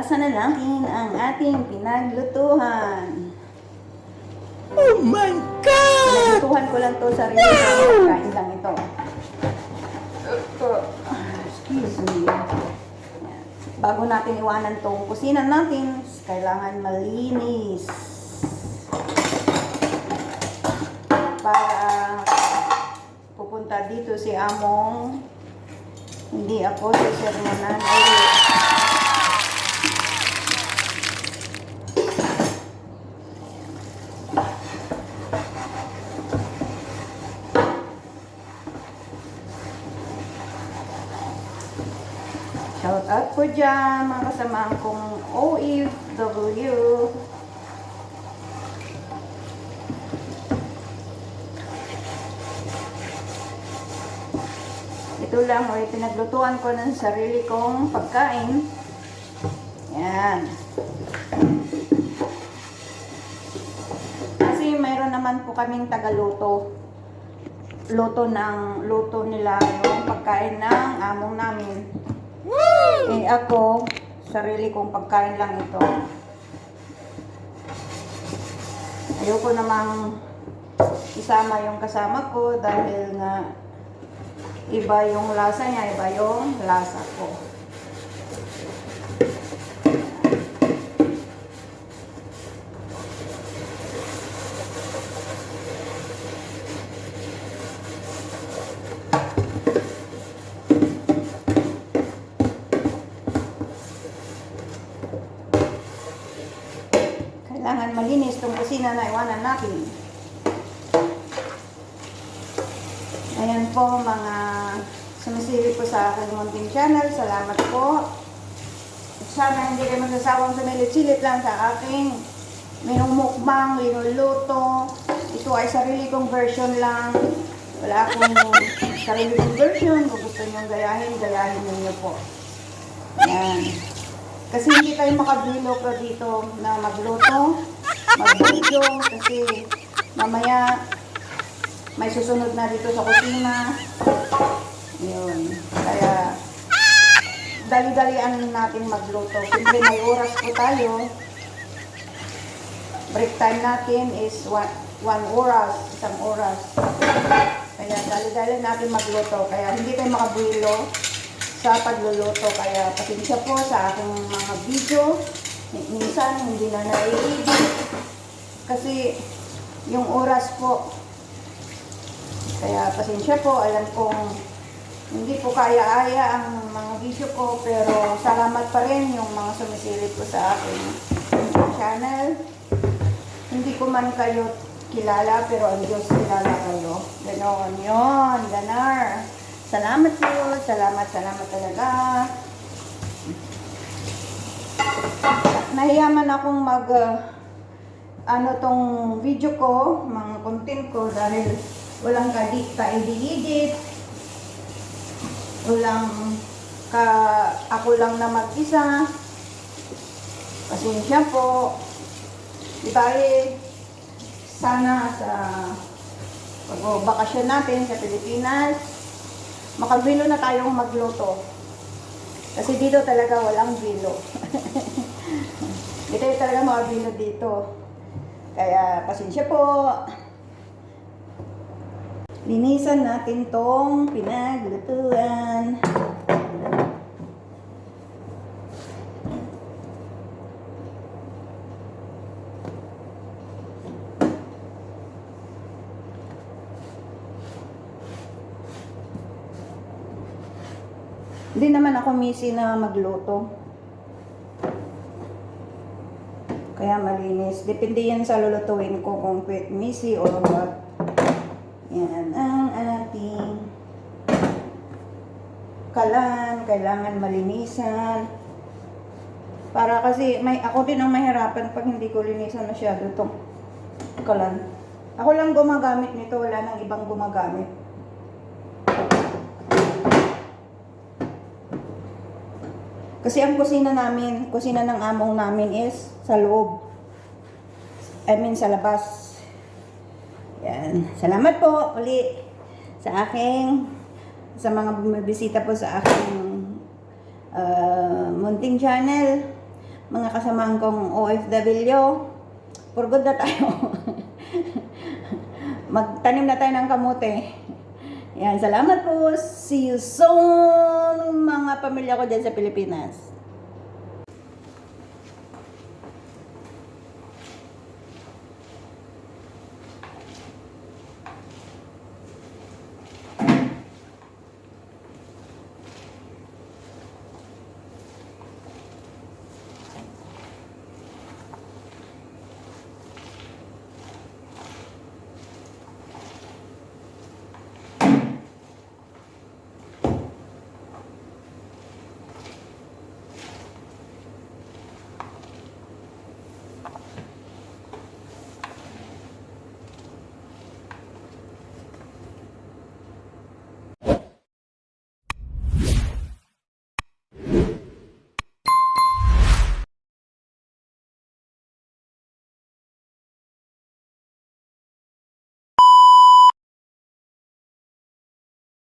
hugasan na natin ang ating pinaglutuhan. Oh my God! Pinaglutuhan ko lang to sa rin kain lang ito. Ito. Excuse me. Yan. Bago natin iwanan tong kusina natin, kailangan malinis. Para pupunta dito si Among hindi ako si sermonan ulit. Shout out po dyan, mga kasamahan kong OFW. Ito lang, o pinaglutuan ko ng sarili kong pagkain. Yan. Kasi mayroon naman po kaming tagaluto. Luto ng, luto nila yung pagkain ng among namin. Eh ako, sarili kong pagkain lang ito. Ayoko namang isama yung kasama ko dahil nga iba yung lasa niya, iba yung lasa ko. Kailangan malinis itong kusina na iwanan natin. Ayan po mga sumisili po sa aking munting channel. Salamat po. Sana hindi kayo magsasawang sumilit-silit lang sa aking minumukbang, linuluto. Ito ay sarili kong version lang. Wala akong sarili kong version. Kung gusto nyo gayahin, gayahin ninyo po. Ayan. Kasi hindi tayo makabilo pa dito na magluto, mag-video, kasi mamaya may susunod na dito sa kusina. Yun. Kaya, dali-dalian natin magluto. Siyempre may oras po tayo. Break time natin is one, one oras, isang oras. Kaya dali-dali natin magluto. Kaya hindi tayo makabuilo sa pagluluto. Kaya pasensya po sa aking mga video. Minsan hindi na nai-edit. Kasi yung oras po. Kaya pasensya po. Alam kong hindi po kaya-aya ang mga video ko. Pero salamat pa rin yung mga sumisilip ko sa aking channel. Hindi ko man kayo kilala, pero ang Diyos kilala kayo. Ganon, yun, ganar. Salamat po, salamat, salamat talaga. Nahiyaman akong mag, uh, ano tong video ko, mga content ko, dahil walang kadi, ka-edit, walang ka, ako lang na mag-isa. Pasensya po. Di bali, sana sa pag-bakasyon natin sa Pilipinas, makabilo na tayong magluto. Kasi dito talaga walang bilo. dito talaga makabilo dito. Kaya pasensya po. Linisan natin tong pinaglutuan. Hindi naman ako misi na magluto. Kaya malinis. Depende yan sa lulutuin ko kung pwede misi or what. Yan ang ating kalan. Kailangan malinisan. Para kasi may ako din ang mahirapan pag hindi ko linisan masyado itong kalan. Ako lang gumagamit nito. Wala nang ibang gumagamit. Kasi ang kusina namin, kusina ng among namin is sa loob. I mean sa labas. Yan. Salamat po uli sa aking sa mga bumibisita po sa aking uh, munting channel. mga kasamahan kong OFW. For good na tayo. Magtanim na tayo ng kamote. Yan, salamat po. See you soon, mga pamilya ko dyan sa Pilipinas.